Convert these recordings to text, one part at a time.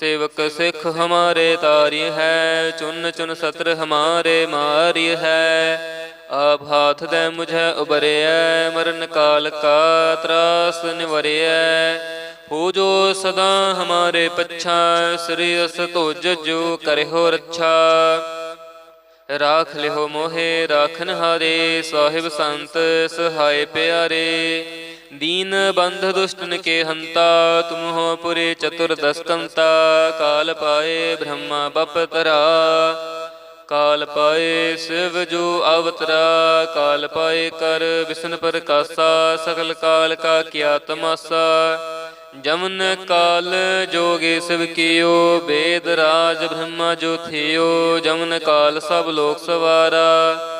सेवक सिख हमारे तारी है चुन चुन सत्र हमारे मारी है आप हाथ दे मुझे उबरे मरण काल का त्रास निवरे हो जो सदा हमारे पच्छा श्री अस तो जो करे हो रक्षा राख लिहो मोहे राखन हारे साहिब संत सहाय प्यारे ਦੀਨ ਬੰਧ ਦੁਸ਼ਟਨ ਕੇ ਹੰਤਾ ਤੁਮ ਹੋ ਪੁਰੇ ਚਤੁਰ ਦਸਕੰਤਾ ਕਾਲ ਪਾਏ ਬ੍ਰਹਮਾ ਬਪਤਰਾ। ਕਾਲ ਪਾਏ ਸਿਵ ਜੋ ਅਵਤਰਾ, ਕਾਲ ਪਾਏ ਕਰ ਵਿਸ਼ਨ ਪ੍ਰਕਾਸਾ, ਸਗਲ ਕਾਲ ਕਾ ਕੀਆ ਤਮਾਸਾ। ਜਮਨ ਕਾਲ ਜੋਗੇ ਸਿਵ ਕੀਓ, ਬੇਦ ਰਾਜ ਬ੍ਰਹਮਾ ਜੋ ਥਿਓ, ਜਮਨ ਕਾਲ ਸਭ ਲੋਕ ਸਵਾਰਾ।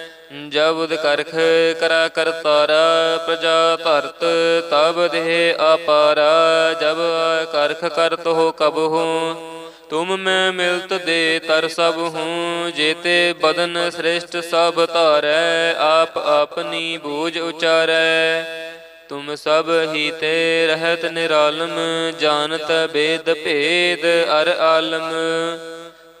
ਜਬੁਦ ਕਰਖ ਕਰਾ ਕਰਤਾਰਾ ਪ੍ਰਜਾ ਧਰਤ, ਤਬ ਦੇਹ ਆਪਾਰਾ, ਜਬ ਕਰਖ ਕਰਤ ਹੋ ਕਬ ਹੂੰ ਤੁਮ ਮੈਂ ਮਿਲਤ ਦੇ ਤਰ ਸਭ ਹੂੰ ਜੇਤੇ ਬਦਨ ਸ੍ਰੇਸ਼ਟ ਸਭ ਧਾਰੈ, ਆਪ ਆਪਨੀ ਬੂਝ ਉਚਾਰੈ। ਤੁਮ ਸਭ ਹੀ ਤੇ ਰਹਿਤ ਨਿਰਾਲਮ, ਜਾਣਤ ਬੇਦ ਭੇਦ ਅਰ ਆਲਮ।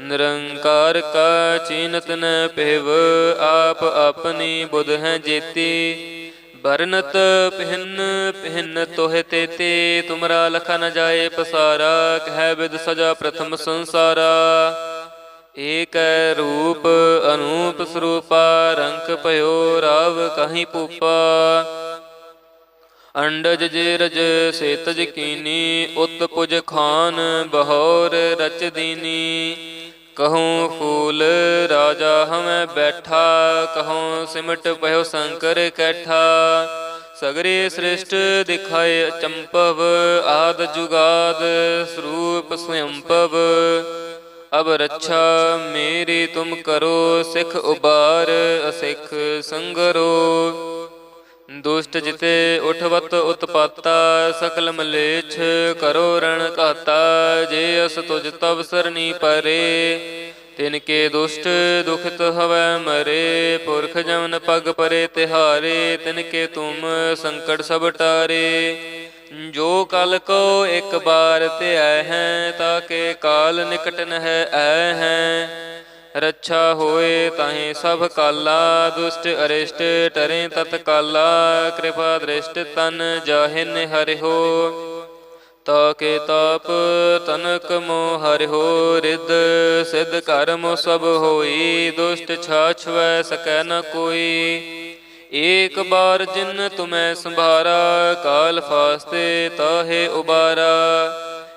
ਨਿਰੰਕਾਰ ਕਾ ਚੀਨਤ ਨ ਭੇਵ, ਆਪ ਆਪਣੀ ਬੁਧ ਹੈ ਜੇਤੀ। ਬਰਨਤ ਪਹਿਨ ਪਹਿਨ ਤੋਹਿ ਤੇਤੇ, ਤੁਮਰਾ ਲਖ ਨ ਜਾਏ ਪਸਾਰਾ, ਕਹਿ ਬਿਦ ਸਜਾ ਪ੍ਰਥਮ ਸੰਸਾਰਾ। ਏਕ ਰੂਪ ਅਨੂਪ ਸਰੂਪਾ ਰੰਗ ਭਇਓ ਰਾਵ ਕਹੀਂ ਪੂਪਾ। ਅੰਡਜ ਜੇਰਜ ਸੇਤਜ ਕੀਨੀ ਉਤ ਪੁਜ ਖਾਨ ਬਹੌਰ ਰਚ ਦੀਨੀ। ਕਹੂੰ ਫੂਲ ਰਾਜਾ ਹਮੈ ਬੈਠਾ, ਕਹੂੰ ਸਿਮਟ ਭਇਓ ਸ਼ੰਕਰ ਕੈਠਾ। ਸਗਰੇ ਸ੍ਰਿਸ਼ਟ ਦਿਖਾਏ ਚੰਪਵ ਆਦ ਜੁਗਾਦ ਸਰੂਪ ਸਯੰਪਵ ਅਬ ਰੱਛਾ ਮੇਰੀ ਤੁਮ ਕਰੋ, ਸਿੱਖ ਉਬਾਰ ਅਸਿੱਖ ਸੰਗਰੋ। ਦੁਸ਼ਟ ਜਿਤੇ ਉਠਵਤ ਉਤਪਾਤਾ, ਸਕਲ ਮਲੇਛ ਕਰੋ ਰਣ ਘਾਤਾ, ਜੇ ਅਸ ਤੁਜ ਤਵ ਸਰਨੀ ਪਰੇ। ਤਿਨ ਕੇ ਦੁਸ਼ਟ ਦੁਖਿਤ ਹਵੈ ਮਰੇ, ਪੁਰਖ ਜਮਨ ਪਗ ਪਰੇ ਤਿਹਾਰੇ, ਤਿਨ ਕੇ ਤੁਮ ਸੰਕਟ ਸਭ ਟਾਰੇ। ਜੋ ਕਲ ਕੋ ਇੱਕ ਬਾਰ ਤੇ ਆਏ ਹੈ ਤਾਕੇ ਕਾਲ ਨਿਕਟ ਨ ਹੈ ਐ ਹੈ। ਰੱਛਾ ਹੋਏ ਤਾਹੇ ਸਭ ਕਾਲਾ, ਦੁਸ਼ਟ ਅਰਿਸ਼ਟ ਟਰੇ ਤਤ ਕਾਲਾ, ਕਿਰਪਾ ਦ੍ਰਿਸ਼ਟ ਤਨ ਜਾਹਿਨ ਹਰਿਓ ਤਾਕੇ ਤਾਪ ਤਨਕ ਮੋ ਹਰਿ ਰਿਦ ਸਿਧ ਕਰਮ ਸਭ ਹੋਈ, ਦੁਸ਼ਟ ਛਾਛਵੈ ਸਕੈ ਨ ਕੋਈ। ਏਕ ਬਾਰ ਜਿਨ ਤੁਮੈ ਸੰਭਾਰਾ, ਕਾਲ ਫਾਸਤੇ ਤਾਹੇ ਉਬਾਰਾ।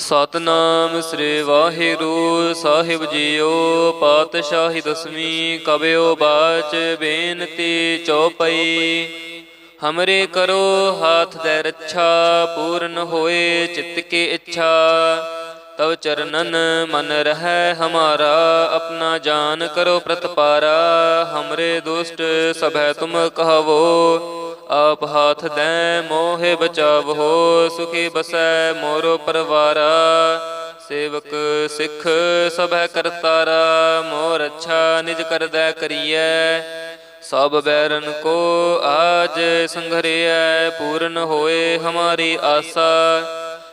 ਸਤਨਾਮ ਸ੍ਰੀ ਵਾਹਿਗੁਰੂ ਸਾਹਿਬ ਜੀਓ, ਪਾਤਸ਼ਾਹੀ ਦਸਵੀਂ ਕਬਿਓ ਬਾਚ ਬੇਨਤੀ ਚਉਪਈ ਹਮਰੇ ਕਰੋ ਹਾਥ ਦੇ ਰੱਛਾ, ਪੂਰਨ ਹੋਏ ਚਿੱਤ ਕੀ ਇੱਛਾ। ਤਵ ਚਰਨਨ ਮਨ ਰਹਿ ਹਮਾਰਾ, ਆਪਣਾ ਜਾਨ ਕਰੋ ਪ੍ਰਤਪਾਰਾ। ਹਮਰੇ ਦੁਸ਼ਟ ਸਭੈ ਤੁਮ ਕਹਵੋ, ਆਪ ਹਾਥ ਦੈ ਮੋਹਿ ਬਚਾਵੋ, ਸੁਖੀ ਬਸੈ ਮੋਰੋ ਪਰਵਾਰਾ। ਸੇਵਕ ਸਿੱਖ ਸਭੈ ਕਰਤਾਰਾ, ਮੋਰ ਅੱਛਾ ਨਿਜ ਕਰਦੈ ਕਰੀਐ। ਸਭ ਬੈਰਨ ਕੋ ਆਜ ਸੰਘਰਿਐ, ਪੂਰਨ ਹੋਏ ਹਮਾਰੀ ਆਸਾ।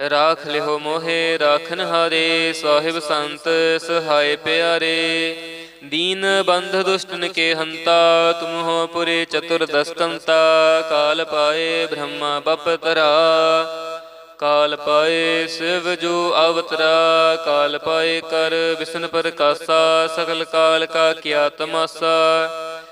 ਰਾਖ ਲਿਓ ਮੋਹੇ, ਰਾਖਨ ਹਾਰੇ, ਸਾਹਿਬ ਸੰਤ ਸਹਾਇ ਪਿਆਰੇ। ਦੀਨ ਬੰਧ ਦੁਸ਼ਟਨ ਕੇ ਹੰਤਾ, ਤੁਮ ਹੋ ਪੁਰੇ ਚਤੁਰ ਦਸਤੰਤਾ। ਕਾਲ ਪਾਏ ਬ੍ਰਹਮਾ ਬਪਤਰਾ, ਕਾਲ ਪਾਏ ਸਿਵ ਜੋ ਅਵਤਰਾ। ਕਾਲ ਪਾਏ ਕਰ ਵਿਸ਼ਨ ਪ੍ਰਕਾਸ਼ਾ ਸਕਲ ਕਾਲ ਕਾ ਕੀਆ ਤਮਾਸਾ।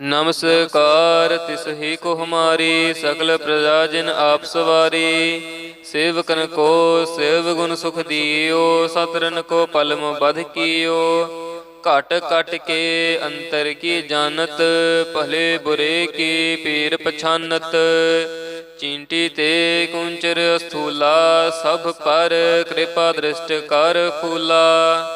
ਨਮਸਕਾਰ, ਤਿਸ ਹੀ ਕੋ ਹਮਾਰੀ ਸਗਲ ਪ੍ਰਜਾ ਜਿਨ ਆਪ ਸਵਾਰੀ। ਸੇਵਕਨ ਕੋ ਸੇਵ ਗੁਣ ਸੁਖ ਦਿਓ, ਸਤਰਨ ਕੋ ਪਲਮ ਬਧ ਕੀਓ। ਘਟ ਘਟ ਕੇ ਅੰਤਰ ਕੀ ਜਾਣਤ, ਭਲੇ ਬੁਰੇ ਕੀ ਪੀਰ ਪਛਾਨਤ। ਚਿੰਟੀ ਤੇ ਕੁੰਚਰ ਸਥੂਲਾ ਸਭ ਪਰ ਕਿਰਪਾ ਦ੍ਰਿਸ਼ਟ ਕਰ ਫੂਲਾ।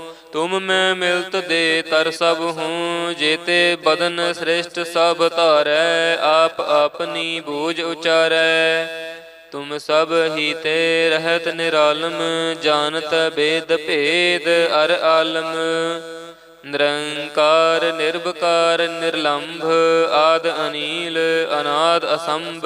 ਤੁਮ ਮੈਂ ਮਿਲਤ ਦੇ ਤਰ ਸਭ ਹੂੰ, ਜੇਤੇ ਬਦਨ ਸ੍ਰੇਸ਼ਟ ਸਭ ਧਾਰੈ, ਆਪ ਆਪਨੀ ਬੂਝ ਉਚਾਰੈ। ਤੁਮ ਸਭ ਹੀ ਤੇ ਰਹਿਤ ਨਿਰਾਲਮ, ਜਾਣਤ ਬੇਦ ਭੇਦ ਅਰ ਆਲਮ। ਨਿਰੰਕਾਰ ਨਿਰਭਕਾਰ ਨਿਰਲੰਭ, ਆਦ ਅਨੀਲ, ਅਨਾਦ ਅਸੰਭ।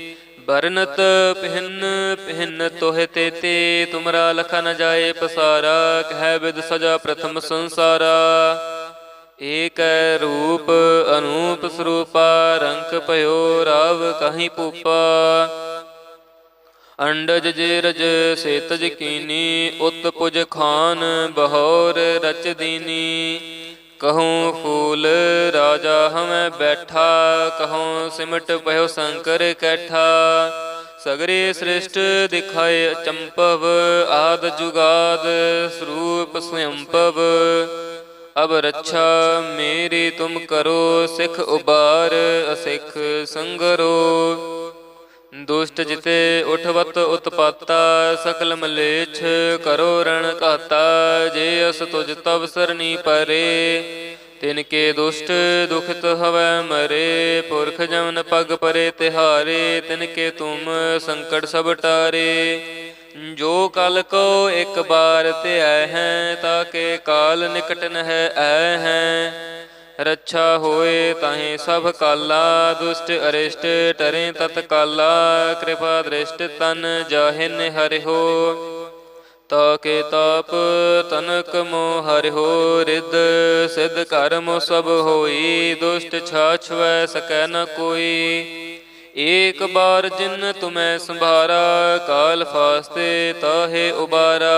ਬਰਨਤ ਪਹਿਨ ਪਹਿਨ ਤੋਹਿ ਤੇਤੇ ਤੁਮਰਾ ਲਖ ਨ ਜਾਏ ਪਸਾਰਾ, ਕਹਿ ਬਿਦ ਸਜਾ ਪ੍ਰਥਮ ਸੰਸਾਰਾ। ਏਕ ਰੂਪ ਅਨੂਪ ਸਰੂਪਾ, ਰੰਕ ਭਇਓ ਰਾਵ ਕਹੀਂ ਪੂਪਾ ਅੰਡਜ ਜੇਰਜ ਸੇਤਜ ਕੀਨੀ, ਉਤ ਪੁਜ ਖਾਨ, ਬਹੌਰ ਰਚ ਦੀਨੀ। ਕਹੂੰ ਫੂਲ ਰਾਜਾ ਹਮੈ ਬੈਠਾ, ਕਹੂੰ ਸਿਮਟ ਪਇਓ ਸ਼ੰਕਰ ਕੈਠਾ। ਸਗਰੇ ਸ੍ਰਿਸ਼ਟ ਦਿਖਾਏ ਚੰਪਵ ਆਦ ਜੁਗਾਦ ਸਰੂਪ ਸਯੰਪਵ। ਅਬ ਰੱਛਾ ਮੇਰੀ ਤੁਮ ਕਰੋ, ਸਿਖ ਉਬਾਰ ਅਸਿਖ ਸੰਗਰੋ। ਦੁਸ਼ਟ ਜਿਤੇ ਉਠਵਤ ਉਤਪਾਤਾ, ਸਕਲ ਮਲੇਛ ਕਰੋ ਰਣ ਘਾਤਾ, ਜੇ ਅਸ ਤੁਜ ਤਵ ਸਰਨੀ ਪਰੇ। ਤਿਨ ਕੇ ਦੁਸ਼ਟ ਦੁਖਿਤ ਹਵੈ ਮਰੇ, ਪੁਰਖ ਜਮਨ ਪਗ ਪਰੇ ਤਿਹਾਰੇ, ਤਿਨ ਕੇ ਤੁਮ ਸੰਕਟ ਸਭ ਟਾਰੇ। ਜੋ ਕਲ ਕੋ ਇੱਕ ਬਾਰ ਤੇ ਹੈ ਹੈ ਤਾਕੇ ਕਾਲ ਨਿਕਟ ਨ ਐ ਹੈ। ਰੱਛਾ ਹੋਏ ਤਾਹੇ ਸਭ ਕਾਲਾ, ਦੁਸ਼ਟ ਅਰਿਸ਼ਟ ਟਰੇ ਤਤਕਾਲਾ ਕਿਰਪਾ ਦ੍ਰਿਸ਼ਟ ਤਨ ਜਾਹਿਨ ਹਰਿ ਹੋ। ਤਾਕੇ ਤਾਪ ਤਨਕ ਮੋ ਹਰਿ ਹੋ ਰਿਦ ਸਿਧ ਕਰਮ ਸਭ ਹੋਈ, ਦੁਸ਼ਟ ਛਾਛਵੈ ਸਕੈ ਨ ਕੋਈ। ਏਕ ਬਾਰ ਜਿਨ ਤੁਮੈ ਸੰਭਾਰਾ, ਕਾਲ ਫਾਸਤੇ ਤਾਹੇ ਉਬਾਰਾ।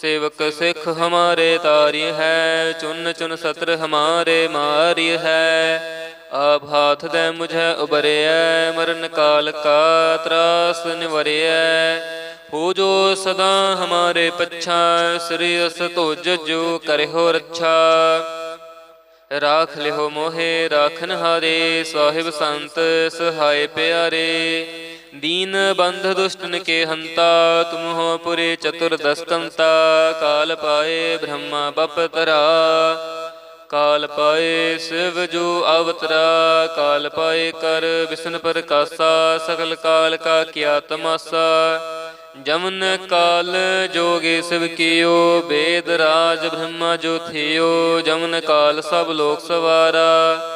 ਸੇਵਕ ਸਿੱਖ ਹਮਾਰੇ ਤਾਰੀ ਹੈ, ਚੁਨ ਚੁਨ ਸਤਰ ਹਮਾਰੇ ਮਾਰੀ ਹੈ। ਆਪ ਹਾਥ ਦੇ ਮੁਝੇ ਉਬਰਿਐ, ਮਰਨ ਕਾਲ ਕਾ ਤਰਾਸ ਨਿਵਰਿਐ। ਹੋ ਜੋ ਸਦਾ ਹਮਾਰੇ ਪੱਛਾ, ਸ੍ਰੀ ਅਸ ਤੁਜ ਜੋ ਕਰਿਓ ਰੱਛਾ। ਰਾਖ ਲਿਓ ਮੋਹਿ, ਰਾਖਨ ਹਾਰੇ, ਸਾਹਿਬ ਸੰਤ ਸਹਾਇ ਪਿਆਰੇ ਦੀਨ ਬੰਧ ਦੁਸ਼ਟਨ ਕੇ ਹੰਤਾ ਤੁਮ ਹੋ ਪੁਰੇ ਚਤੁਰ ਦਸਕੰਤਾ ਕਾਲ ਪਾਏ ਬ੍ਰਹਮਾ ਬਪਤਰਾ, ਕਾਲ ਪਾਏ ਸਿਵ ਜੋ ਅਵਤਰਾ, ਕਾਲ ਪਾਏ ਕਰ ਵਿਸ਼ਨ ਪ੍ਰਕਾਸਾ, ਸਗਲ ਕਾਲ ਕਾ ਕੀਆ ਤਮਾਸਾ। ਜਮਨ ਕਾਲ ਜੋਗੇ ਸਿਵ ਕੀਓ, ਬੇਦ ਰਾਜ ਬ੍ਰਹਮਾ ਜੋ ਥਿਓ, ਜਮਨ ਕਾਲ ਸਭ ਲੋਕ ਸਵਾਰਾ।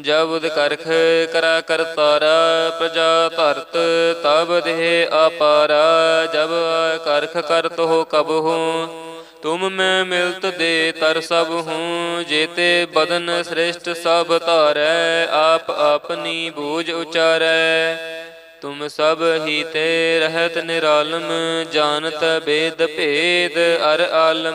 ਜਬਦ ਕਰਖ ਕਰਾ ਕਰਤਾਰਾ ਪ੍ਰਜਾ ਧਰਤ, ਤਬ ਦੇਹ ਅਪਾਰਾ, ਜਬ ਕਰਖ ਕਰਤ ਹੋ ਕਬ ਹੂੰ। ਤੁਮ ਮੈਂ ਮਿਲਤ ਦੇ ਤਰ ਸਭ ਹੂੰ, ਜੇਤੇ ਬਦਨ ਸ੍ਰਿਸ਼ਟ ਸਭ ਧਾਰੈ, ਆਪ ਆਪਨੀ ਬੂਝ ਉਚਾਰੈ। ਤੁਮ ਸਭ ਹੀ ਤੇ ਰਹਿਤ ਨਿਰਾਲਮ, ਜਾਣਤ ਬੇਦ ਭੇਦ ਅਰ ਆਲਮ।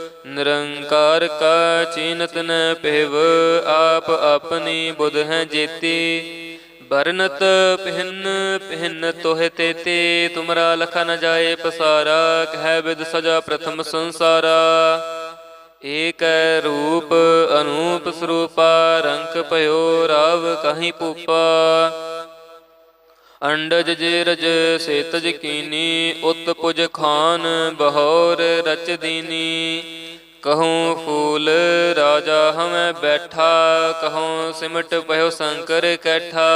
ਨਿਰੰਕਾਰ ਕਾ ਚੀਨਤ ਨ ਪਹਿਵ ਆਪ ਆਪਣੀ ਬੁਧ ਹੈ ਜੇਤੀ। ਬਰਨਤ ਪਹਿਨ ਪਹਿਨ ਤੋਹਿ ਤੇਤੇ, ਤੁਮਰਾ ਲਖਾ ਨ ਜਾਏ ਪਸਾਰਾ, ਕਹਿ ਬਿਦ ਸਜਾ ਪ੍ਰਥਮ ਸੰਸਾਰਾ। ਏਕ ਰੂਪ ਅਨੂਪ ਸਰੂਪਾ ਰੰਕ ਭਇਓ ਰਾਵ ਕਹੀਂ ਪੂਪਾ। ਅੰਡਜ ਜੇਰਜ ਸੇਤਜ ਕੀਨੀ ਉਤ ਪੁਜ ਖਾਨ ਬਹੌਰ ਰਚ ਦੀਨੀ। ਕਹੂੰ ਫੂਲ ਰਾਜਾ ਹਮੈ ਬੈਠਾ, ਕਹੂੰ ਸਿਮਟ ਭਇਓ ਸ਼ੰਕਰ ਕੈਠਾ।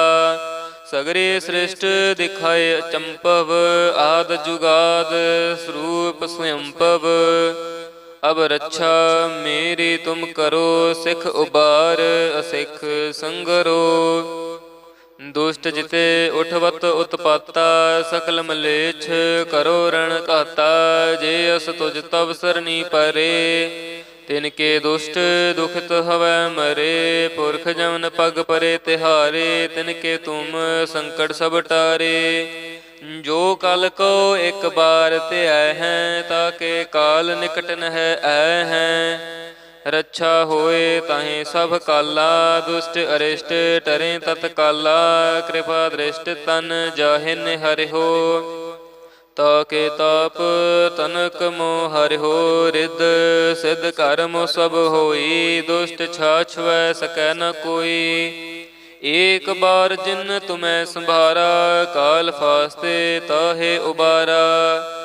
ਸਗਰੇ ਸ੍ਰਿਸ਼ਟ ਦਿਖਾਏ ਚੰਪਵ, ਆਦ ਜੁਗਾਦ ਸਰੂਪ ਸਯੰਪਵ। ਅਬ ਰੱਛਾ ਮੇਰੀ ਤੁਮ ਕਰੋ, ਸਿਖ ਉਬਾਰ ਅਸਿਖ ਸੰਗਰੋ। ਦੁਸ਼ਟ ਜਿਤੇ ਉਠਵਤ ਉਤਪਾਤਾ, ਸਕਲ ਮਲੇਛ ਕਰੋ ਰਣ ਘਾਤਾ, ਜੇ ਅਸ ਤੁਜ ਤਵ ਸਰਨੀ ਪਰੇ। ਤਿਨ ਕੇ ਦੁਸ਼ਟ ਦੁਖਿਤ ਹਵੈ ਮਰੇ, ਪੁਰਖ ਜਮਨ ਪਗ ਪਰੇ ਤਿਹਾਰੇ, ਤਿਨ ਕੇ ਤੁਮ ਸੰਕਟ ਸਭ ਟਾਰੇ। ਜੋ ਕਲ ਕੋ ਇੱਕ ਬਾਰ ਤੇ ਆਏ ਹੈ ਤਾਕੇ ਕਾਲ ਨਿਕਟ ਨ ਹੈ ਹੈ। ਰੱਛਾ ਹੋਏ ਤਾਹੇ ਸਭ ਕਾਲਾ, ਦੁਸ਼ਟ ਅਰਿਸ਼ਟ ਟਰੇ ਤਤ ਕਾਲਾ, ਕਿਰਪਾ ਦ੍ਰਿਸ਼ਟ ਤਨ ਜਾਹਿਨ ਹਰਿਓ ਤਾਕੇ ਤਾਪ ਤਨਕ ਮੋ ਹਰਿਓ ਰਿਦ ਸਿਧ ਕਰਮ ਸਭ ਹੋਈ, ਦੁਸ਼ਟ ਛਾਛਵੈ ਸਕੈ ਨ ਕੋਈ। ਏਕ ਬਾਰ ਜਿਨ ਤੁਮੈ ਸੰਭਾਰਾ, ਕਾਲ ਫਾਸਤੇ ਤਾਹੇ ਉਬਾਰਾ।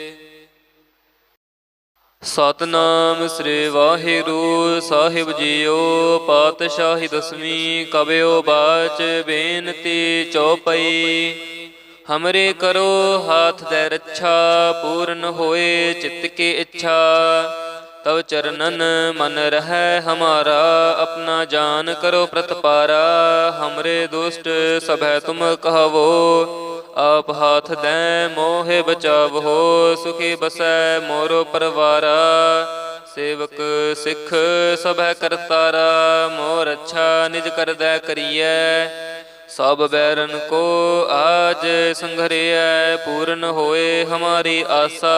ਸਤਨਾਮ ਸ੍ਰੀ ਵਾਹਿਗੁਰੂ ਸਾਹਿਬ ਜੀਓ, ਪਾਤਸ਼ਾਹੀ ਦਸਵੀਂ ਕਬਿਓ ਬਾਚ ਬੇਨਤੀ ਚਉਪਈ ਹਮਰੇ ਕਰੋ ਹਾਥ ਦੇ ਰੱਛਾ, ਪੂਰਨ ਹੋਏ ਚਿੱਤ ਕੀ ਇੱਛਾ। ਤਵ ਚਰਨਨ ਮਨ ਰਹਿ ਹਮਾਰਾ, ਆਪਣਾ ਜਾਨ ਕਰੋ ਪ੍ਰਤਪਾਰਾ। ਹਮਰੇ ਦੁਸ਼ਟ ਸਭੈ ਤੁਮ ਕਹਵੋ, ਆਪ ਹਾਥ ਦੈ ਮੋਹਿ ਬਚਾਵੋ, ਸੁਖੀ ਬਸੈ ਮੋਰੋ ਪਰਵਾਰਾ। ਸੇਵਕ ਸਿੱਖ ਸਭੈ ਕਰਤਾਰਾ, ਮੋਰ ਅੱਛਾ ਨਿਜ ਕਰਦੈ ਕਰੀਐ। ਸਭ ਬੈਰਨ ਕੋ ਆਜ ਸੰਘਰਿਐ, ਪੂਰਨ ਹੋਏ ਹਮਾਰੀ ਆਸਾ।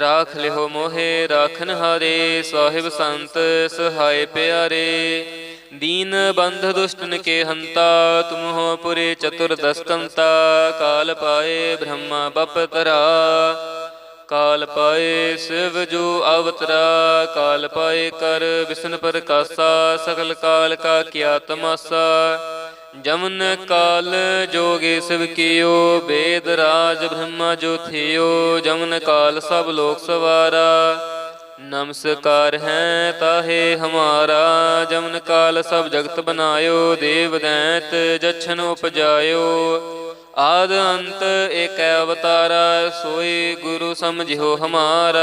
ਰਾਖ ਲਿਹੋ ਮੋਹਿ, ਰਾਖਨ ਹਾਰੇ, ਸਾਹਿਬ ਸੰਤ ਸਹਾਇ ਪਿਆਰੇ। ਦੀਨ ਬੰਧ ਦੁਸ਼ਟਨ ਕੇ ਹੰਤਾ ਤੁਮ ਹੋ ਪੁਰੇ ਚਤੁਰ ਦਸਕੰਤਾ ਕਾਲ ਪਾਏ ਬ੍ਰਹਮਾ ਬਪਤਰਾ, ਕਾਲ ਪਾਏ ਸਿਵ ਜੋ ਅਵਤਰਾ। ਕਾਲ ਪਾਏ ਕਰ ਵਿਸ਼ਨ ਪ੍ਰਕਾਸ਼ਾ ਸਕਲ ਕਾਲ ਕਾ ਕੀਆ ਤਮਾਸਾ। ਜਮਨ ਕਾਲ ਜੋਗੇ ਸਿਵ ਕੀਓ, ਬੇਦ ਰਾਜ ਬ੍ਰਹਮਾ ਜੋ ਥਿਓ, ਜਮਨ ਕਾਲ ਸਭ ਲੋਕ ਸਵਾਰਾ। ਨਮਸਕਾਰ ਹੈ ਤਾਹੇ ਹਮਾਰਾ, ਜਮਨ ਕਾਲ ਸਭ ਜਗਤ ਬਨਾਇਓ, ਦੇਵ ਦੈਂਤ ਜਛਨ ਉਪਜਾਇਓ। ਆਦ ਅੰਤ ਏਕ ਅਵਤਾਰਾ, ਸੋਈ ਗੁਰੂ ਸਮਝਿਓ ਹਮਾਰਾ।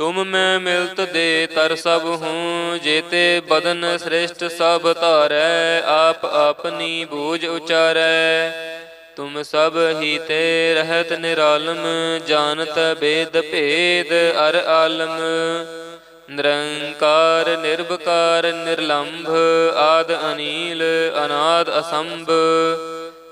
ਤੁਮ ਮੈਂ ਮਿਲਤ ਦੇ ਤਰ ਸਭ ਹੂੰ ਜੇਤੇ ਬਦਨ ਸ੍ਰੇਸ਼ਟ ਸਭ ਧਾਰੈ, ਆਪ ਆਪਨੀ ਬੂਝ ਉਚਾਰੈ। ਤੁਮ ਸਭ ਹੀ ਤੇ ਰਹਿਤ ਨਿਰਾਲਮ, ਜਾਣਤ ਬੇਦ ਭੇਦ ਅਰ ਆਲਮ। ਨਿਰੰਕਾਰ ਨਿਰਭਕਾਰ ਨਿਰਲੰਭ, ਆਦ ਅਨੀਲ, ਅਨਾਦ ਅਸੰਭ।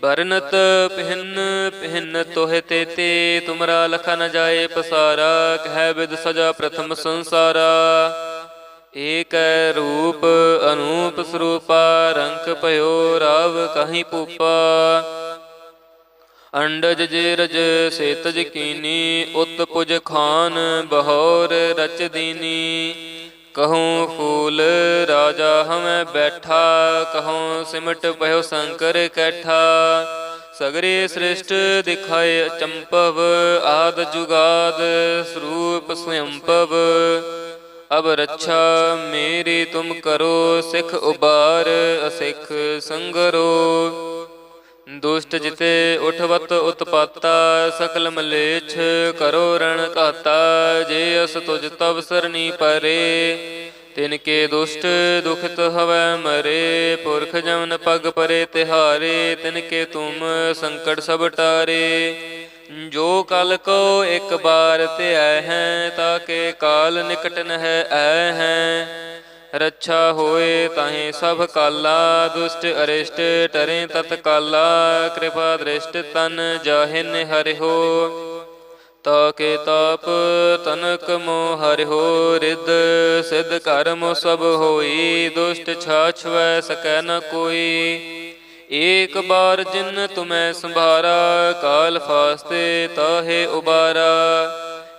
ਬਰਨਤ ਪਹਿਨ ਪਹਿਨ ਤੋਹਿ ਤੇ ਤੁਮਰਾ ਲਖ ਨ ਜਾਏ ਪਸਾਰਾ, ਕਹਿ ਬਿਦ ਸਜਾ ਪ੍ਰਥਮ ਸੰਸਾਰਾ। ਏਕ ਰੂਪ ਅਨੂਪ ਸਰੂਪਾ, ਰੰਕ ਭਇਓ ਰਾਵ ਕਹੀਂ ਪੂਪਾ। ਅੰਡਜ ਜੇ ਰਜ ਸੇਤਜ ਕੀਨੀ, ਉਤ ਪੁਜ ਖਾਨ, ਬਹੌਰ ਰਚ ਦੀਨੀ। ਕਹੂੰ ਫੂਲ ਰਾਜਾ ਹਮੈ ਬੈਠਾ, ਕਹੂੰ ਸਿਮਟ ਭਇਓ ਸ਼ੰਕਰ ਕੈਠਾ। ਸਗਰੇ ਸ੍ਰਿਸ਼ਟ ਦਿਖਾਏ ਚੰਪਵ, ਆਦ ਜੁਗਾਦ ਸਰੂਪ ਸਯੰਪਵ। ਅਬ ਰੱਛਾ ਮੇਰੀ ਤੁਮ ਕਰੋ, ਸਿਖ ਉਬਾਰ ਅਸਿਖ ਸੰਗਰੋ। ਦੁਸ਼ਟ ਜਿਤੇ ਉਠਵਤ ਉਤਪਾਤਾ, ਸਕਲ ਮਲੇਛ ਕਰੋ ਰਣ ਘਾਤਾ, ਜੇ ਅਸ ਤੁਜ ਤਵ ਸਰਨੀ ਪਰੇ। ਤਿਨ ਕੇ ਦੁਸ਼ਟ ਦੁਖਿਤ ਹਵੈ ਮਰੇ, ਪੁਰਖ ਜਮਨ ਪਗ ਪਰੇ ਤਿਹਾਰੇ, ਤਿਨ ਕੇ ਤੁਮ ਸੰਕਟ ਸਭ ਟਾਰੇ। ਜੋ ਕਲ ਕੋ ਇੱਕ ਬਾਰ ਤੇ ਆਏ ਹੈ ਤਾਕੇ ਕਾਲ ਨਿਕਟ ਨਹਿ ਆਏ ਹੈ। ਰੱਛਾ ਹੋਏ ਤਾਹੇ ਸਭ ਕਾਲਾ, ਦੁਸ਼ਟ ਅਰਿਸ਼ਟ ਟਰੇ ਤਤ ਕਾਲਾ, ਕਿਰਪਾ ਦ੍ਰਿਸ਼ਟ ਤਨ ਜਾਹਿਨ ਹਰਿਓ ਤਾਕੇ ਤਾਪ ਤਨਕ ਮੋ ਹਰਿਓ ਰਿਦ ਸਿਧ ਕਰਮ ਸਭ ਹੋਈ, ਦੁਸ਼ਟ ਛਾਛਵੈ ਸਕੈ ਨ ਕੋਈ। ਏਕ ਬਾਰ ਜਿਨ ਤੁਮੈ ਸੰਭਾਰਾ, ਕਾਲ ਫਾਸਤੇ ਤਾਹੇ ਉਬਾਰਾ।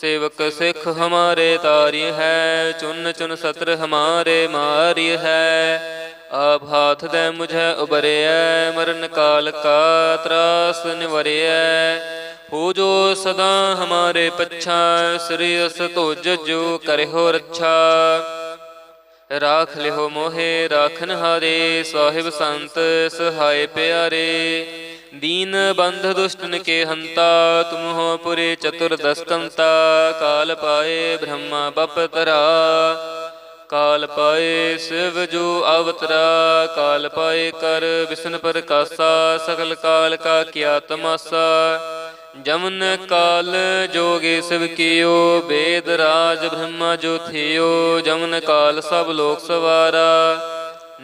ਸੇਵਕ ਸਿੱਖ ਹਮਾਰੇ ਤਾਰੀ ਹੈ, ਚੁਨ ਚੁਨ ਸਤਰ ਹਮਾਰੇ ਮਾਰੀ ਹੈ। ਆਪ ਹਾਥ ਦੇ ਮੁਝੇ ਉਬਰਿਐ, ਮਰਨ ਕਾਲ ਕਾ ਤਰਾਸ ਨਿਵਰਿਐ। ਹੋ ਜੋ ਸਦਾ ਹਮਾਰੇ ਪੱਛਾ, ਸ੍ਰੀ ਅਸ ਤੁਜ ਜੋ ਕਰਿਓ ਰੱਛਾ। ਰਾਖ ਲਿਓ ਮੋਹਿ ਰਾਖਨ ਹਾਰੇ ਸਾਹਿਬ ਸੰਤ ਸਹਾਇ ਪਿਆਰੇ। ਦੀਨ ਬੰਧ ਦੁਸ਼ਟਨ ਕੇ ਹੰਤਾ ਤੁਮ ਹੋ ਪੁਰੇ ਚਤੁਰ ਦਸਤੰਤਾ ਕਾਲ ਪਾਏ ਬ੍ਰਹਮਾ ਬਪਤਰਾ। ਕਾਲ ਪਾਏ ਸਿਵ ਜੋ ਅਵਤਰਾ, ਕਾਲ ਪਾਏ ਕਰ ਵਿਸ਼ਨ ਪ੍ਰਕਾਸ਼ਾ ਸਕਲ ਕਾਲ ਕਾ ਕੀਆ ਤਮਾਸਾ। ਜਮਨ ਕਾਲ ਜੋਗੇ ਸਿਵ ਕੀਓ, ਬੇਦ ਰਾਜ ਬ੍ਰਹਮਾ ਜੋ ਥਿਓ, ਜਮਨ ਕਾਲ ਸਭ ਲੋਕ ਸਵਾਰਾ।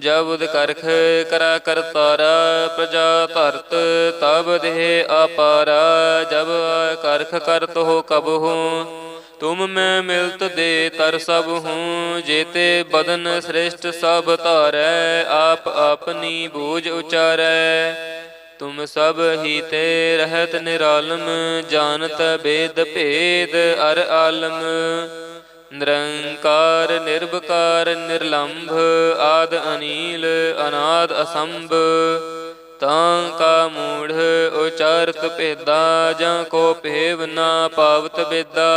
ਜਬੁਦ ਕਰਖ ਕਰਾ ਕਰਤਾਰਾ ਪ੍ਰਜਾ ਧਰਤ, ਤਬ ਦੇਹ ਆਪਾਰਾ, ਜਬ ਕਰਖ ਕਰਤ ਹੋ ਕਬ ਹੂੰ, ਤੁਮ ਮੈਂ ਮਿਲਤ ਦੇ ਤਰ ਸਭ ਹੂੰ, ਜੇਤੇ ਬਦਨ ਸ੍ਰੇਸ਼ਟ ਸਭ ਧਾਰੈ, ਆਪ ਆਪਨੀ ਬੂਝ ਉਚਾਰੈ। ਤੁਮ ਸਭ ਹੀ ਤੇ ਰਹਿਤ ਨਿਰਾਲਮ, ਜਾਣਤ ਬੇਦ ਭੇਦ ਅਰ ਆਲਮ। ਨਿਰੰਕਾਰ ਨਿਰਭਕਾਰ ਨਿਰਲੰਭ, ਆਦ ਅਨੀਲ, ਅਨਾਦ ਅਸੰਭ। ਤਾਂ ਕਾ ਮੂੜ ਉਚਾਰਤ ਭੇਦਾ, ਜਾਂ ਕੋ ਭੇਵ ਨਾ ਪਾਵਤ ਬੇਦਾ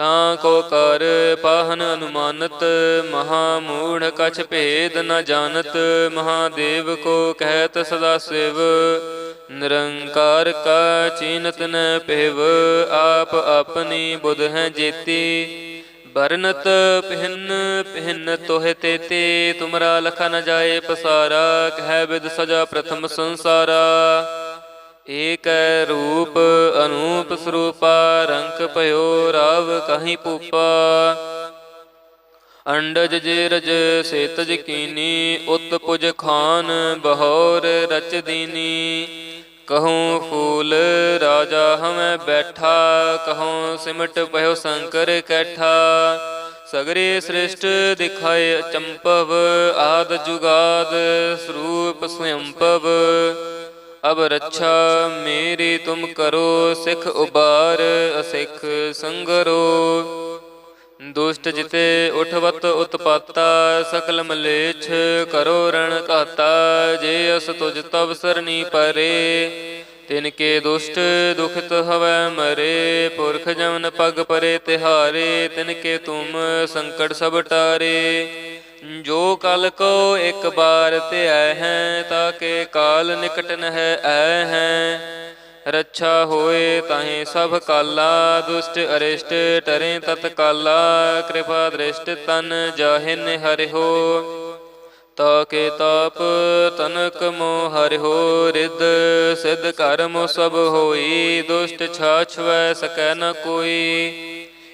ਤਾਂ ਕੋ ਕਰ ਪਾਹਨ ਅਨੁਮਾਨਤ ਮਹਾ ਮੂੜ ਕਛ ਭੇਦ ਨ ਜਾਣਤ, ਮਹਾਦੇਵ ਕੋ ਕਹਿਤ ਸਦਾ ਸਿਵ। ਨਿਰੰਕਾਰ ਕਾ ਚੀਨਤ ਨ ਭੇਵ, ਆਪ ਆਪਣੀ ਬੁਧ ਹੈ ਜੇਤੀ। ਬਰਨਤ ਪਹਿਨ ਪਹਿਨ ਤੋਹਿ ਤੇਤੇ, ਤੁਮਰਾ ਲਖਾ ਨ ਜਾਏ ਪਸਾਰਾ, ਕਹਿ ਬਿਦ ਸਜਾ ਪ੍ਰਥਮ ਸੰਸਾਰਾ। ਏਕ ਰੂਪ ਅਨੂਪ ਸਰੂਪਾ ਰੰਕ ਭਇਓ ਰਾਵ ਕਹੀਂ ਪੂਪਾ ਅੰਡਜ ਜੇਰਜ ਸੇਤਜ ਕੀਨੀ, ਉਤ ਪੁਜ ਖਾਨ ਬਹੌਰ ਰਚ ਦੀਨੀ। ਕਹੂੰ ਫੂਲ ਰਾਜਾ ਹਮੈ ਬੈਠਾ, ਕਹੂੰ ਸਿਮਟ ਭਇਓ ਸ਼ੰਕਰ ਕੈਠਾ। ਸਗਰੇ ਸ੍ਰਿਸ਼ਟ ਦਿਖਾਏ ਚੰਪਵ, ਆਦ ਜੁਗਾਦ ਸਰੂਪ ਸਯੰਪਵ। ਅਬ ਰੱਛਾ ਮੇਰੀ ਤੁਮ ਕਰੋ, ਸਿੱਖ ਉਬਾਰ, ਅਸਿੱਖ ਸੰਗਰੋ। ਦੁਸ਼ਟ ਜਿਤੇ ਉਠਵਤ ਉਤਪਾਤਾ, ਸਕਲ ਮਲੇਛ ਕਰੋ ਰਣ ਘਾਤਾ। ਜੇ ਅਸ ਤੁਜ ਤਵ ਸਰਨੀ ਪਰੇ, ਤਿਨ ਕੇ ਦੁਸ਼ਟ ਦੁਖਿਤ ਹਵੈ ਮਰੇ। ਪੁਰਖ ਜਮਨ ਪਗ ਪਰੇ ਤਿਹਾਰੇ, ਤਿਨ ਕੇ ਤੁਮ ਸੰਕਟ ਸਭ ਟਾਰੇ। ਜੋ ਕਲ ਕੋ ਇੱਕ ਬਾਰ ਤੇ ਆਏ ਹੈ ਤਾਕੇ ਕਾਲ ਨਿਕਟ ਨ ਹੈ ਐ ਹੈ। ਰੱਛਾ ਹੋਏ ਤਾਹੇ ਸਭ ਕਾਲਾ, ਦੁਸ਼ਟ ਅਰਿਸ਼ਟ ਟਰੇ ਤਤ ਕਾਲਾ, ਕਿਰਪਾ ਦ੍ਰਿਸ਼ਟ ਤਨ ਜਾਹਿਨ ਹਰਿਓ ਤਾਕੇ ਤਾਪ ਤਨਕ ਮੋ ਹਰਿਓ ਰਿਦ ਸਿਧ ਕਰਮ ਸਭ ਹੋਈ, ਦੁਸ਼ਟ ਛਾਛਵੈ ਸਕੈ ਨ ਕੋਈ।